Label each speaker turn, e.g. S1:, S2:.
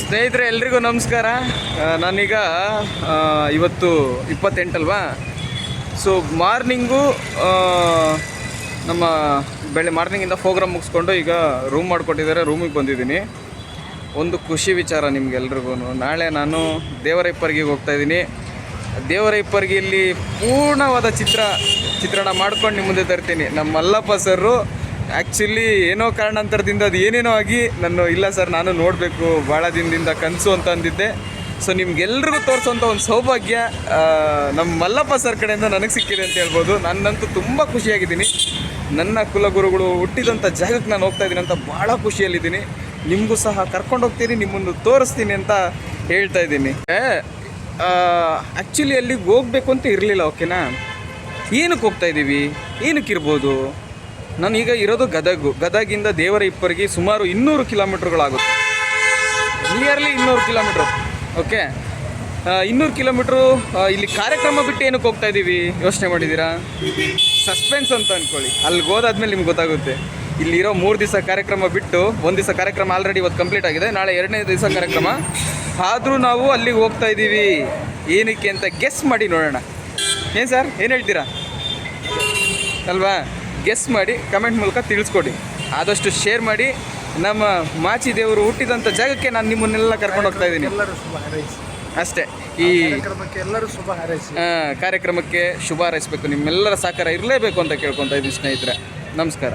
S1: ಸ್ನೇಹಿತರೆ, ಎಲ್ರಿಗೂ ನಮಸ್ಕಾರ. ನಾನೀಗ ಇವತ್ತು ಇಪ್ಪತ್ತೆಂಟಲ್ವಾ? ಸೊ ಮಾರ್ನಿಂಗು ನಮ್ಮ ಬೆಳೆ, ಮಾರ್ನಿಂಗಿಂದ ಪ್ರೋಗ್ರಾಮ್ ಮುಗಿಸ್ಕೊಂಡು ಈಗ ರೂಮ್ ಮಾಡಿಕೊಟ್ಟಿದ್ದಾರೆ ರೂಮಿಗೆ ಬಂದಿದ್ದೀನಿ. ಒಂದು ಖುಷಿ ವಿಚಾರ ನಿಮಗೆಲ್ರಿಗೂ. ನಾಳೆ ನಾನು ದೇವರೈಪ್ಪರ್ಗಿಗೆ ಹೋಗ್ತಾ ಇದ್ದೀನಿ. ಇಲ್ಲಿ ಪೂರ್ಣವಾದ ಚಿತ್ರ, ಚಿತ್ರಣ ಮಾಡ್ಕೊಂಡು ನಿಮ್ಮ ಮುಂದೆ ತರ್ತೀನಿ. ನಮ್ಮ ಮಲ್ಲಪ್ಪ ಸರು ಆ್ಯಕ್ಚುಲಿ ಏನೋ ಕಾರಣಾಂತರದಿಂದ ಅದು ಏನೇನೋ ಆಗಿ ನಾನು, ಇಲ್ಲ ಸರ್ ನಾನು ನೋಡಬೇಕು ಭಾಳ ದಿನದಿಂದ ಕನಸು ಅಂತ ಅಂದಿದ್ದೆ. ಸೊ ನಿಮ್ಗೆಲ್ರಿಗೂ ತೋರಿಸೋಂಥ ಒಂದು ಸೌಭಾಗ್ಯ ನಮ್ಮ ಮಲ್ಲಪ್ಪ ಸರ್ ಕಡೆಯಿಂದ ನನಗೆ ಸಿಕ್ಕಿದೆ ಅಂತ ಹೇಳ್ಬೋದು. ನನ್ನಂತೂ ತುಂಬ ಖುಷಿಯಾಗಿದ್ದೀನಿ. ನನ್ನ ಕುಲಗುರುಗಳು ಹುಟ್ಟಿದಂಥ ಜಾಗಕ್ಕೆ ನಾನು ಹೋಗ್ತಾ ಇದ್ದೀನಿ ಅಂತ ಭಾಳ ಖುಷಿಯಲ್ಲಿದ್ದೀನಿ. ನಿಮಗೂ ಸಹ ಕರ್ಕೊಂಡು ಹೋಗ್ತೀನಿ, ನಿಮ್ಮನ್ನು ತೋರಿಸ್ತೀನಿ ಅಂತ ಹೇಳ್ತಾ ಇದ್ದೀನಿ. ಆ್ಯಕ್ಚುಲಿ ಅಲ್ಲಿಗೆ ಹೋಗ್ಬೇಕು ಅಂತ ಇರಲಿಲ್ಲ ಓಕೆನಾ ಏನಕ್ಕೆ ಹೋಗ್ತಾ ಇದ್ದೀವಿ ಏನಕ್ಕೆ ಇರ್ಬೋದು ನಾನು ಈಗ ಇರೋದು ಗದಗು. ಗದಗಿಂದ ದೇವರ ಇಪ್ಪರಿಗೆ ಸುಮಾರು ಇನ್ನೂರು ಕಿಲೋಮೀಟ್ರ್ಗಳಾಗುತ್ತೆ. ನಿಯರ್ಲಿ ಇನ್ನೂರು ಕಿಲೋಮೀಟ್ರ್. ಓಕೆ? ಇನ್ನೂರು ಕಿಲೋಮೀಟ್ರು ಇಲ್ಲಿ ಕಾರ್ಯಕ್ರಮ ಬಿಟ್ಟು ಏನಕ್ಕೆ ಹೋಗ್ತಾ ಇದ್ದೀವಿ ಯೋಚನೆ ಮಾಡಿದ್ದೀರಾ? ಸಸ್ಪೆನ್ಸ್ ಅಂತ ಅಂದ್ಕೊಳ್ಳಿ ಅಲ್ಲಿಗೆ ಹೋದಾದ್ಮೇಲೆ ನಿಮ್ಗೆ ಗೊತ್ತಾಗುತ್ತೆ. ಇಲ್ಲಿರೋ ಮೂರು ದಿವಸ ಕಾರ್ಯಕ್ರಮ ಬಿಟ್ಟು ಒಂದು ದಿವಸ ಕಾರ್ಯಕ್ರಮ ಆಲ್ರೆಡಿ ಇವತ್ತು ಕಂಪ್ಲೀಟ್ ಆಗಿದೆ. ನಾಳೆ ಎರಡನೇ ದಿವಸ ಕಾರ್ಯಕ್ರಮ. ಆದರೂ ನಾವು ಅಲ್ಲಿಗೆ ಹೋಗ್ತಾ ಇದ್ದೀವಿ ಏನಕ್ಕೆ ಅಂತ ಗೆಸ್ ಮಾಡಿ ನೋಡೋಣ. ಏನು ಸರ್? ಏನು ಹೇಳ್ತೀರಾ? ಅಲ್ವಾ? ಗೆಸ್ ಮಾಡಿ ಕಮೆಂಟ್ ಮೂಲಕ ತಿಳಿಸ್ಕೊಡಿ. ಆದಷ್ಟು ಶೇರ್ ಮಾಡಿ. ನಮ್ಮ ಮಾಚಿ ದೇವರು ಹುಟ್ಟಿದಂಥ ಜಾಗಕ್ಕೆ ನಾನು ನಿಮ್ಮನ್ನೆಲ್ಲ ಕರ್ಕೊಂಡು ಹೋಗ್ತಾ ಇದ್ದೀನಿ.
S2: ಎಲ್ಲರೂ ಶುಭ ಹಾರೈಸಿ.
S1: ಅಷ್ಟೇ. ಈ
S2: ಕಾರ್ಯಕ್ರಮಕ್ಕೆ ಎಲ್ಲರೂ ಶುಭ ಹಾರೈಸಿ.
S1: ಕಾರ್ಯಕ್ರಮಕ್ಕೆ ಶುಭ ಹಾರೈಸಬೇಕು. ನಿಮ್ಮೆಲ್ಲರ ಸಹಕಾರ ಇರಲೇಬೇಕು ಅಂತ ಕೇಳ್ಕೊತಾ ಇದ್ದೀನಿ ಸ್ನೇಹಿತರೆ. ನಮಸ್ಕಾರ.